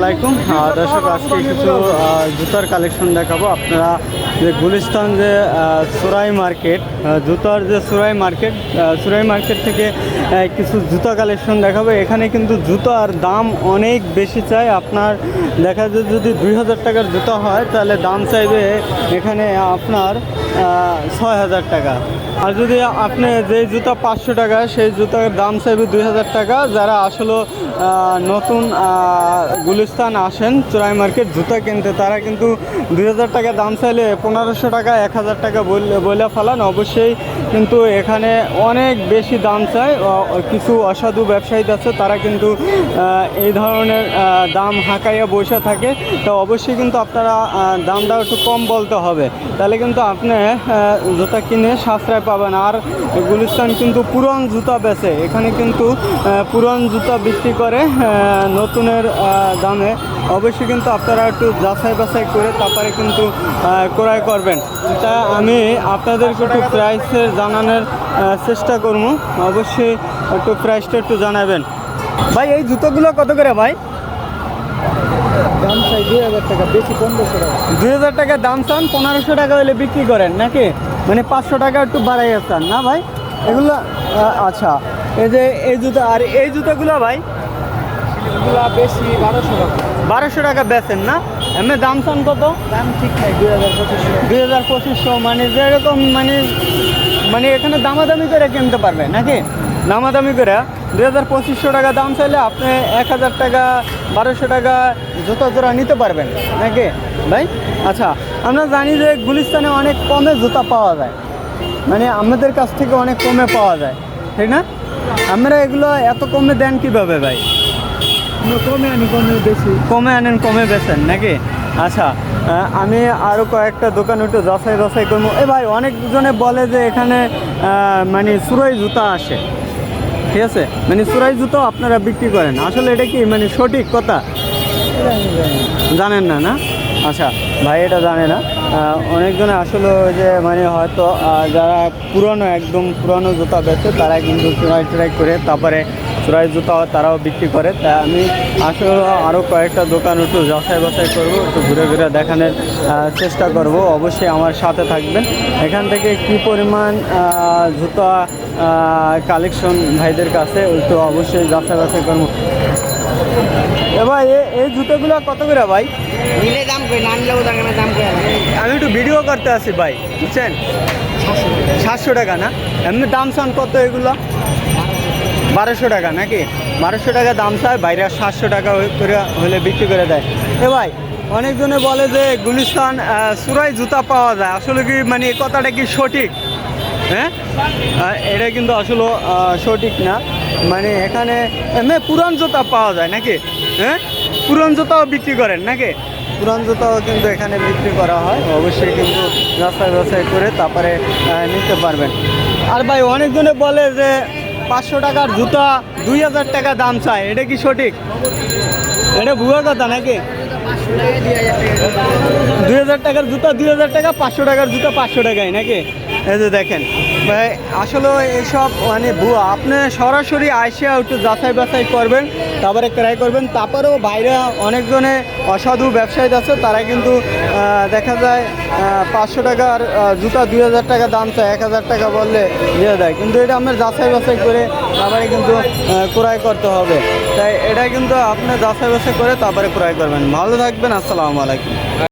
আলাইকুম। দর্শক, আজকে কিছু জুতার কালেকশন দেখাবো। আপনারা যে গুলিস্তান যে সুরাই মার্কেট জুতার যে সুরাই মার্কেট সুরাই মার্কেট থেকে কিছু জুতা কালেকশন দেখাবো। এখানে কিন্তু জুতার দাম অনেক বেশি চাই। আপনার দেখা যায় যদি দুই হাজার টাকার জুতা হয়, তাহলে দাম চাইবে এখানে আপনার ছয় হাজার টাকা। আর যদি আপনি যে জুতা পাঁচশো টাকা, সেই জুতার দাম চাইবে দুই হাজার টাকা। যারা আসলে নতুন গুলিস্তান আসেন, চোরাই মার্কেট জুতা কিনতে, তারা কিন্তু দুই হাজার টাকা দাম চাইলে পনেরোশো টাকা, এক হাজার টাকা বলে ফেলান। অবশ্যই কিন্তু এখানে অনেক বেশি দাম চায় কিছু অসাধু ব্যবসায়ী আছে, তারা কিন্তু এই ধরনের দাম হাঁকাইয়া বসে থাকে। তো অবশ্যই কিন্তু আপনারা দামটা একটু কম বলতে হবে। তাহলে কিন্তু আপনি জুতা কিনে সাশ্রয় পাবেন। আর গুলিস্তান কিন্তু পুরন জুতা বেচে। এখানে কিন্তু পুরন জুতা বিক্রি করে নতুনের দামে। অবশ্যই কিন্তু আপনারা একটু যাচাই বাছাই করে তারপরে কিন্তু ক্রয় করবেন। তা আমি আপনাদেরকে একটু প্রাইসের জানানোর চেষ্টা করব। অবশ্যই একটু প্রাইসটা একটু জানাবেন। ভাই এই জুতোগুলো কত করে ভাই? দাম চাই দুই হাজার টাকা বেশি পনেরোশো টাকা। দুই হাজার টাকা দাম চান পনেরোশো টাকা হলে বিক্রি করেন নাকি? মানে পাঁচশো টাকা একটু বাড়াই চান না ভাই? এগুলো আচ্ছা এই যে এই জুতো আর এই জুতোগুলো ভাই? এগুলা বেশি বারোশো টাকা। বারোশো টাকা বেচেন না? এমনি দাম চান কত? দাম ঠিক নাই দুই হাজার পঁচিশশো। দুই হাজার পঁচিশশো মানে যেরকম মানে মানে এখানে দামাদামি করে কিনতে পারবে নাকি? দামাদামি করে। দুই হাজার পঁচিশশো টাকা দাম চাইলে আপনি এক হাজার টাকা বারোশো টাকা জুতো জোড়া নিতে পারবেন। নাকি? ভাই আচ্ছা আমরা জানি যে গুলিস্তানে অনেক কমে জুতা পাওয়া যায়। মানে আমাদের কাছ থেকে অনেক কমে পাওয়া যায়। ঠিক না? আমরা এগুলো এত কমে দেন কীভাবে ভাই? কমে আনি কমে বেশি। কমে আনেন কমে বেচেন নাকি? আচ্ছা আমি আরও কয়েকটা দোকান একটু যাচাই বাছাই করব। এ ভাই অনেকজনে বলে যে এখানে মানে সুরাই জুতা আসে। ঠিক আছে? মানে সুরাই জুতো আপনারা বিক্রি করেন। আসলে এটা কি মানে সঠিক কথা। জানেন না না? আচ্ছা ভাই এটা জানে না। অনেকজনে আসলে ওই যে মানে হয়তো যারা পুরনো, একদম পুরনো জুতা বেচে, তারা কিন্তু চুরাই টুরাই করে, তারপরে চুরাই জুতা তারাও বিক্রি করে। তাই আমি আসলে আরও কয়েকটা দোকান একটু যাচাই বাছাই করব, একটু ঘুরে ঘুরে দেখানোর চেষ্টা করব। অবশ্যই আমার সাথে থাকবেন। এখান থেকে কি পরিমাণ জুতা কালেকশন ভাইদের কাছে ওই তো অবশ্যই যাচাই বাছাই এ ভাই এই জুতোগুলো কত করে ভাই? নিলে দাম করে না নিলেও দাম দাম করে আমি একটু ভিডিও করতে আসি ভাই বুঝছেন? সাতশো টাকা। না? এমনি দাম চান কত এগুলো? বারোশো টাকা নাকি? বারোশো টাকা দাম চায় বাইরে সাতশো টাকা করে হলে বিক্রি করে দেয়। এ ভাই অনেকজনে বলে যে গুলিস্তান সুরাই জুতা পাওয়া যায়। আসলে কি মানে কথাটা কি সঠিক? হ্যাঁ? এটা কিন্তু আসলে সঠিক না। মানে এখানে পুরান জুতা পাওয়া যায় নাকি? হ্যাঁ? পুরান জুতাও বিক্রি করেন নাকি? পুরান জুতাও কিন্তু এখানে বিক্রি করা হয়। অবশ্যই কিন্তু রাস্তায় রাস্তায় করে তারপরে নিতে পারবেন। আর ভাই অনেকজনে বলে যে পাঁচশো টাকার জুতা দুই হাজার টাকা দাম চায়। এটা কি সঠিক? এটা ভুয়া কথা নাকি? দুই হাজার টাকার জুতা দুই হাজার টাকা পাঁচশো টাকার জুতা পাঁচশো টাকায় নাকি? এই যে দেখেন, ভাই, আসলে এইসব মানে ভুয়া, আপনি সরাসরি আইসিয়া একটু যাচাই বাছাই করবেন, তারপরে ক্রয় করবেন, তারপরেও বাইরে অনেকজনে অসাধু ব্যবসায়ী আছে, তারা কিন্তু দেখা যায় পাঁচশো টাকার জুতা দুই হাজার টাকা দাম চায়, এক হাজার টাকা বললে দিয়ে দেয়, কিন্তু এটা আপনার যাচাই বাছাই করে তারপরে কিন্তু ক্রয় করতে হবে। তাই এটা কিন্তু আপনি যাচাই বাছাই করে তারপরে ক্রয় করবেন। ভালো থাকবেন, আসসালামু আলাইকুম।